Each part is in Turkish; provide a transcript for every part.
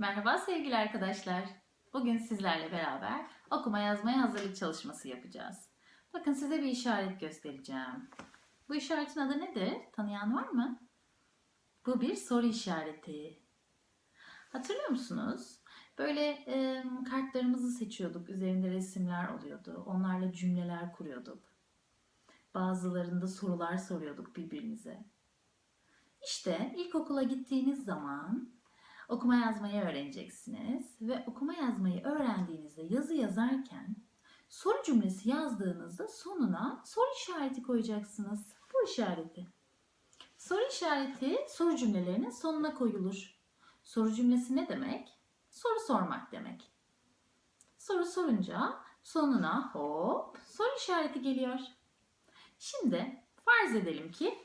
Merhaba sevgili arkadaşlar. Bugün sizlerle beraber okuma yazmaya hazırlık çalışması yapacağız. Bakın size bir işaret göstereceğim. Bu işaretin adı nedir? Tanıyan var mı? Bu bir soru işareti. Hatırlıyor musunuz? Böyle e, kartlarımızı seçiyorduk. Üzerinde resimler oluyordu. Onlarla cümleler kuruyorduk. Bazılarında sorular soruyorduk birbirimize. İşte ilkokula gittiğiniz zaman okuma yazmayı öğreneceksiniz ve okuma yazmayı öğrendiğinizde yazı yazarken soru cümlesi yazdığınızda sonuna soru işareti koyacaksınız. Bu işareti. Soru işareti soru cümlelerinin sonuna koyulur. Soru cümlesi ne demek? Soru sormak demek. Soru sorunca sonuna hop soru işareti geliyor. Şimdi farz edelim ki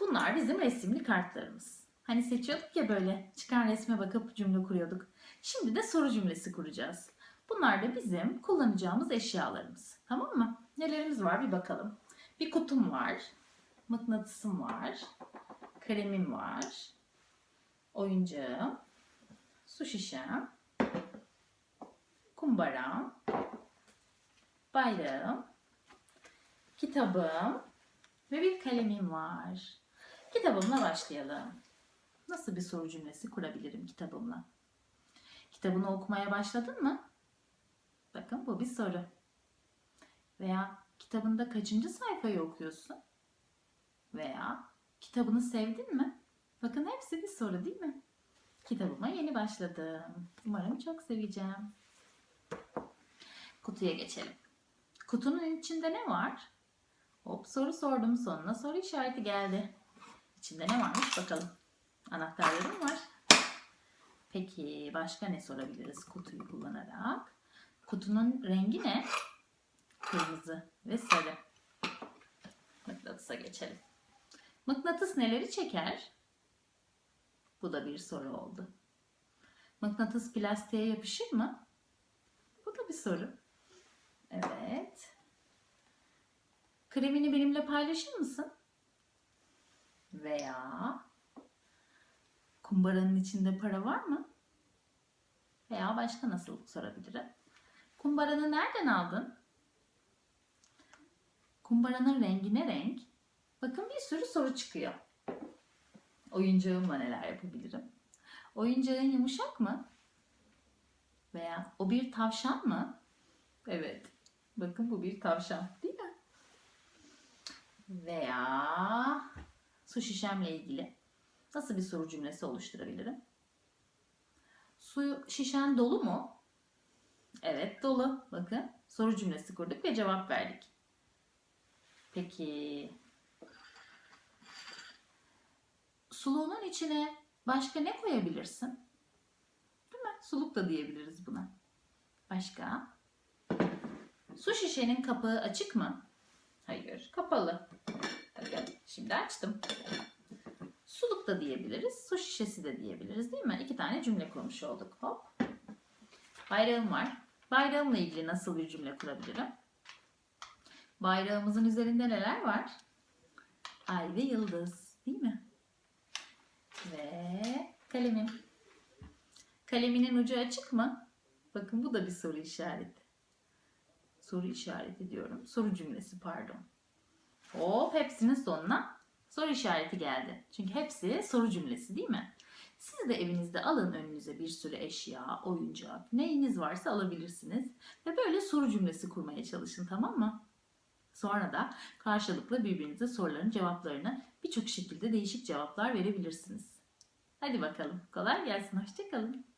bunlar bizim resimli kartlarımız. Hani seçiyorduk ya böyle çıkan resme bakıp cümle kuruyorduk. Şimdi de soru cümlesi kuracağız. Bunlar da bizim kullanacağımız eşyalarımız. Tamam mı? Nelerimiz var bir bakalım. Bir kutum var. Mıknatısım var. Kalemim var. Oyuncağım. Su şişem. Kumbaram. Bayrağım. Kitabım. Ve bir kalemim var. Kitabımla başlayalım. Nasıl bir soru cümlesi kurabilirim kitabımla? Kitabını okumaya başladın mı? Bakın bu bir soru. Veya kitabında kaçıncı sayfayı okuyorsun? Veya kitabını sevdin mi? Bakın hepsi bir soru değil mi? Kitabıma yeni başladım. Umarım çok seveceğim. Kutuya geçelim. Kutunun içinde ne var? Hop soru sordum sonuna soru işareti geldi. İçinde ne varmış bakalım. Anahtarlarım var. Peki başka ne sorabiliriz kutuyu kullanarak? Kutunun rengi ne? Kırmızı ve sarı. Mıknatısa geçelim. Mıknatıs neleri çeker? Bu da bir soru oldu. Mıknatıs plastiğe yapışır mı? Bu da bir soru. Evet. Kremini benimle paylaşır mısın? Veya kumbaranın içinde para var mı? Veya başka nasıl sorabilirim? Kumbaranı nereden aldın? Kumbaranın rengi ne renk? Bakın bir sürü soru çıkıyor. Oyuncağımla neler yapabilirim? Oyuncağın yumuşak mı? Veya o bir tavşan mı? Evet. Bakın bu bir tavşan değil mi? Veya su şişemle ilgili nasıl bir soru cümlesi oluşturabilirim? Su şişen dolu mu? Evet dolu. Bakın soru cümlesi kurduk ve cevap verdik. Peki suluğunun içine başka ne koyabilirsin? Değil mi? Suluk da diyebiliriz buna. Başka? Su şişenin kapağı açık mı? Hayır, kapalı. Bakın şimdi açtım. Suluk da diyebiliriz, su şişesi de diyebiliriz değil mi? İki tane cümle kurmuş olduk. Hop. Bayrağım var. Bayrağımla ilgili nasıl bir cümle kurabilirim? Bayrağımızın üzerinde neler var? Ay ve yıldız değil mi? Ve kalemim. Kaleminin ucu açık mı? Bakın bu da bir soru işareti. Soru işareti diyorum. Soru cümlesi pardon. Hop hepsinin sonuna soru işareti geldi. Çünkü hepsi soru cümlesi değil mi? Siz de evinizde alın önünüze bir sürü eşya, oyuncak, neyiniz varsa alabilirsiniz. Ve böyle soru cümlesi kurmaya çalışın tamam mı? Sonra da karşılıklı birbirinize soruların cevaplarını birçok şekilde değişik cevaplar verebilirsiniz. Hadi bakalım. Kolay gelsin. Hoşçakalın.